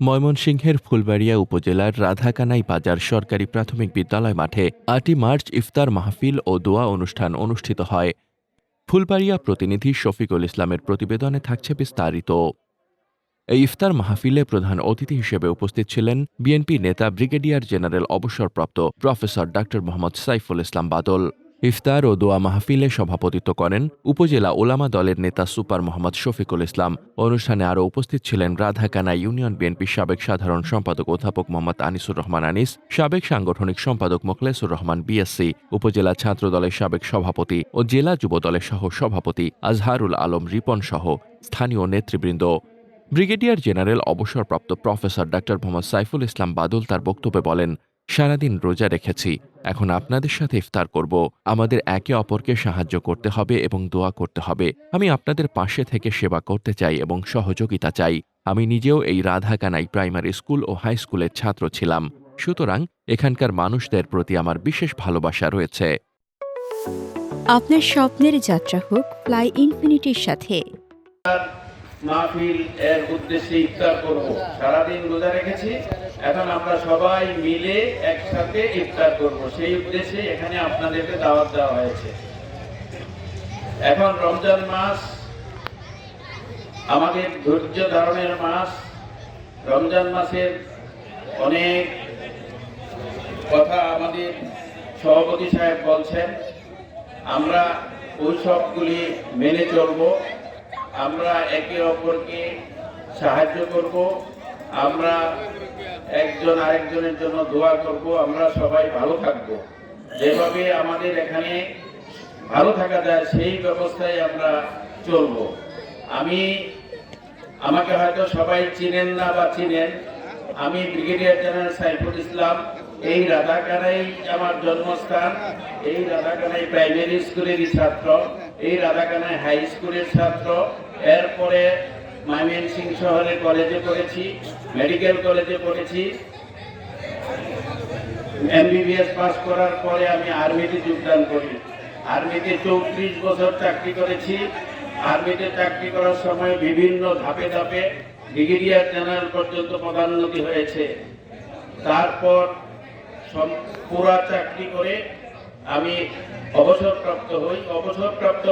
ময়মনসিংহের ফুলবাড়িয়া উপজেলার রাধাকানাই বাজার সরকারি প্রাথমিক বিদ্যালয় মাঠে আটই মার্চ ইফতার মাহফিল ও দোয়া অনুষ্ঠান অনুষ্ঠিত হয়। ফুলবাড়িয়া প্রতিনিধি শফিকুল ইসলামের প্রতিবেদনে থাকছে বিস্তারিত। এই ইফতার মাহফিলে প্রধান অতিথি হিসেবে উপস্থিত ছিলেন বিএনপি নেতা ব্রিগেডিয়ার জেনারেল অবসরপ্রাপ্ত প্রফেসর ড মোহাম্মদ সাইফুল ইসলাম বাদল। ইফতার ও দোয়া মাহফিলে সভাপতিত্ব করেন উপজেলা ওলামা দলের নেতা সুপার মোহাম্মদ শফিকুল ইসলাম। অনুষ্ঠানে আরও উপস্থিত ছিলেন রাধাকানা ইউনিয়ন বিএনপির সাবেক সাধারণ সম্পাদক অধ্যাপক মোহাম্মদ আনিসুর রহমান আনিস, সাবেক সাংগঠনিক সম্পাদক মোখলেসুর রহমান বিএসসি, উপজেলা ছাত্র দলের সাবেক সভাপতি ও জেলা যুব দলের সহ সভাপতি আজহারুল আলম রিপন সহ স্থানীয় নেতৃবৃন্দ। ব্রিগেডিয়ার জেনারেল অবসরপ্রাপ্ত প্রফেসর ড মোহাম্মদ সাইফুল ইসলাম বাদল তার বক্তব্যে বলেন সারাদিন রোজা রেখেছি। এখন আপনাদের সাথে ইফতার করব। আমাদের একে অপরকে সাহায্য করতে হবে এবং দোয়া করতে হবে। আমি আপনাদের পাশে থেকে সেবা করতে চাই এবং সহযোগিতা চাই। আমি নিজেও এই রাধাকানাই প্রাইমারি স্কুল ও হাই স্কুলের ছাত্র ছিলাম। সুতরাং এখানকার মানুষদের প্রতি আমার বিশেষ ভালোবাসা রয়েছে। আপনার স্বপ্নের যাত্রা হোক ফ্লাই ইনফিনিটির সাথে। মাহফিল এর উদ্দেশ্যে ইফতার করব। সারাদিন রোজা রেখেছি। এখন আমরা সবাই মিলে একসাথে ইফতার করব। সেই উদ্দেশ্যে এখানে আপনাদেরকে দাওয়াত দেওয়া হয়েছে। এখন রমজান মাস। আমাদের ধৈর্য ধারণের মাস। রমজান মাসের অনেক কথা আমাদের সভাপতি সাহেব বলছেন। আমরা ওই সবগুলি মেনে চলবো। আমরা একে অপরকে সাহায্য করব, আমরা একজন আরেকজনের জন্য দোয়া করব, আমরা সবাই ভালো থাকব। যেভাবে আমাদের এখানে ভালো থাকা যায়, সেই ব্যবস্থায় আমরা চলব। আমি, আমাকে হয়তো সবাই চিনেন না বা চিনেন, আমি ব্রিগেডিয়ার জেনারেল সাইফুল ইসলাম, এই রাধাকানাই আমার জন্মস্থান, এই রাধাকানাই প্রাইমারি স্কুলেরই ছাত্র, এই রাধাকানাই হাই স্কুলের ছাত্র এরপরে ময়মনসিং শহরের কলেজে পড়েছি, মেডিকেল কলেজে পড়েছি। এমবিবিএস পাস করার পরে আমি আর্মিতে যোগদান করি। আর্মিতে চৌত্রিশ বছর চাকরি করেছি। আর্মিতে চাকরি করার সময় বিভিন্ন ধাপে ধাপে ব্রিগেডিয়ার জেনারেল পর্যন্ত পদোন্নতি হয়েছে। তারপর পুরা চাকরি করে আমি অবসরপ্রাপ্ত হই। অবসরপ্রাপ্ত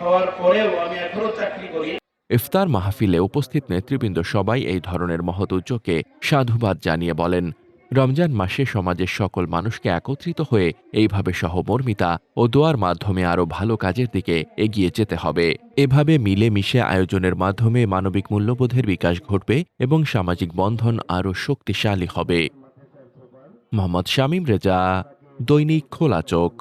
হওয়ার পরেও আমি চাকরি করি। ইফতার মাহফিলে উপস্থিত নেতৃবৃন্দ সবাই এই ধরনের মহৎ উদ্যোগকে সাধুবাদ জানিয়ে বলেন, রমজান মাসে সমাজের সকল মানুষকে একত্রিত হয়ে এইভাবে সহমর্মিতা ও দোয়ার মাধ্যমে আরও ভালো কাজের দিকে এগিয়ে যেতে হবে। এভাবে মিলেমিশে আয়োজনের মাধ্যমে মানবিক মূল্যবোধের বিকাশ ঘটবে এবং সামাজিক বন্ধন আরও শক্তিশালী হবে। মোহাম্মদ শামীম রেজা, দৈনিক খোলা চোখ।